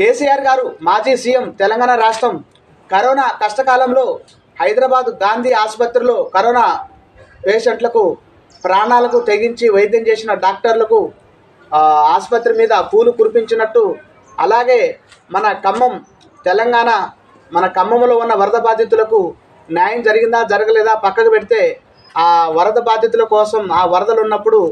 కేసీఆర్ గారు మాజీ సీఎం తెలంగాణ రాష్ట్రం కరోనా కష్టకాలంలో హైదరాబాద్ గాంధీ ఆసుపత్రిలో కరోనా పేషెంట్లకు ప్రాణాలకు తెగించి వైద్యం చేసిన డాక్టర్లకు ఆసుపత్రి మీద పూలు కురిపించినట్టు అలాగే మన ఖమ్మం తెలంగాణ మన ఖమ్మంలో ఉన్న వరద బాధితులకు న్యాయం జరిగిందా జరగలేదా పక్కకు పెడితే ఆ వరద బాధితుల కోసం ఆ వరదలు ఉన్నప్పుడు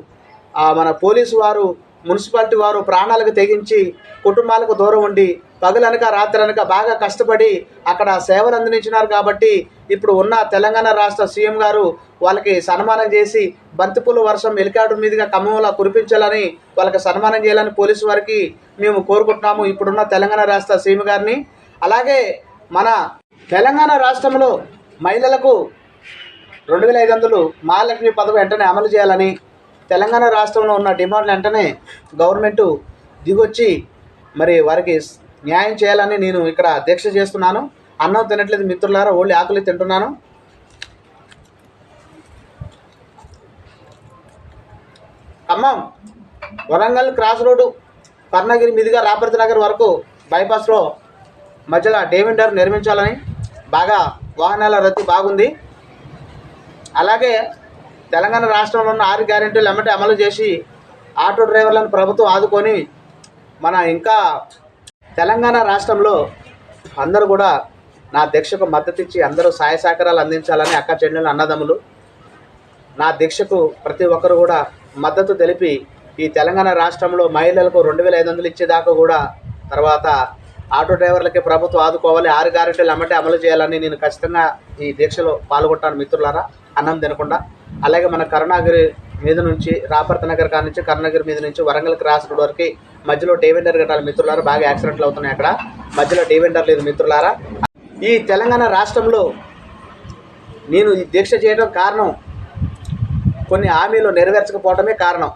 మన పోలీసు వారు మున్సిపాలిటీ వారు ప్రాణాలకు తెగించి కుటుంబాలకు దూరం ఉండి పగలనక రాత్రనక బాగా కష్టపడి అక్కడ సేవలు అందించినారు కాబట్టి ఇప్పుడు ఉన్న తెలంగాణ రాష్ట్ర సీఎం గారు వాళ్ళకి సన్మానం చేసి బంతిపూల వర్షం హెలికాప్టర్ మీదుగా ఖమ్మంలో కురిపించాలని వాళ్ళకి సన్మానం చేయాలని పోలీసు వారికి మేము కోరుకుంటున్నాము ఇప్పుడున్న తెలంగాణ రాష్ట్ర సీఎం గారిని. అలాగే మన తెలంగాణ రాష్ట్రంలో మహిళలకు రెండు వేల ఐదు వందలు మహాలక్ష్మి పథకం వెంటనే అమలు చేయాలని తెలంగాణ రాష్ట్రంలో ఉన్న డిమాండ్లు వెంటనే గవర్నమెంట్ దిగొచ్చి మరి వారికి న్యాయం చేయాలని నేను ఇక్కడ దీక్ష చేస్తున్నాను. అన్నం తినట్లేదు మిత్రులారా ఓళ్ళు ఆకలి తింటున్నాను. ఖమ్మం వరంగల్ క్రాస్ రోడ్డు పర్ణగిరి మీదుగా రాపర్తి నగర్ వరకు బైపాస్లో మధ్యలో డేవిండర్ నిర్మించాలని బాగా వాహనాల రద్దీ బాగుంది. అలాగే తెలంగాణ రాష్ట్రంలో ఉన్న ఆరు గ్యారెంటీలు ఎమ్మటే అమలు చేసి ఆటో డ్రైవర్లను ప్రభుత్వం ఆదుకొని మన ఇంకా తెలంగాణ రాష్ట్రంలో అందరూ కూడా నా దీక్షకు మద్దతు ఇచ్చి అందరూ సహాయ సహకారాలు అందించాలని అక్క చెల్లెలు అన్నదమ్ములు. నా దీక్షకు ప్రతి ఒక్కరు కూడా మద్దతు తెలిపి ఈ తెలంగాణ రాష్ట్రంలో మహిళలకు రెండు వేల ఐదు వందలు ఇచ్చేదాకా కూడా తర్వాత ఆటో డ్రైవర్లకి ప్రభుత్వం ఆదుకోవాలి ఆరు గ్యారెంటీలు అమ్మటే అమలు చేయాలని నేను ఖచ్చితంగా ఈ దీక్షలో పాల్గొంటాను మిత్రులారా. అన్నం తినకుండా. అలాగే మన కరుణాగిరి మీద నుంచి రాపర్త నగర్ కాడ నుంచి కరుణాగిరి మీద నుంచి వరంగల్ క్రాస్ రోడ్ వరకు మధ్యలో డేవెండర్ కట్టాలి మిత్రులారా బాగా యాక్సిడెంట్లు అవుతున్నాయి అక్కడ. మధ్యలో డేవెండర్ లేదు మిత్రులారా. ఈ తెలంగాణ రాష్ట్రంలో నేను ఈ దీక్ష చేయడం కారణం కొన్ని హామీలు నెరవేర్చకపోవటమే కారణం.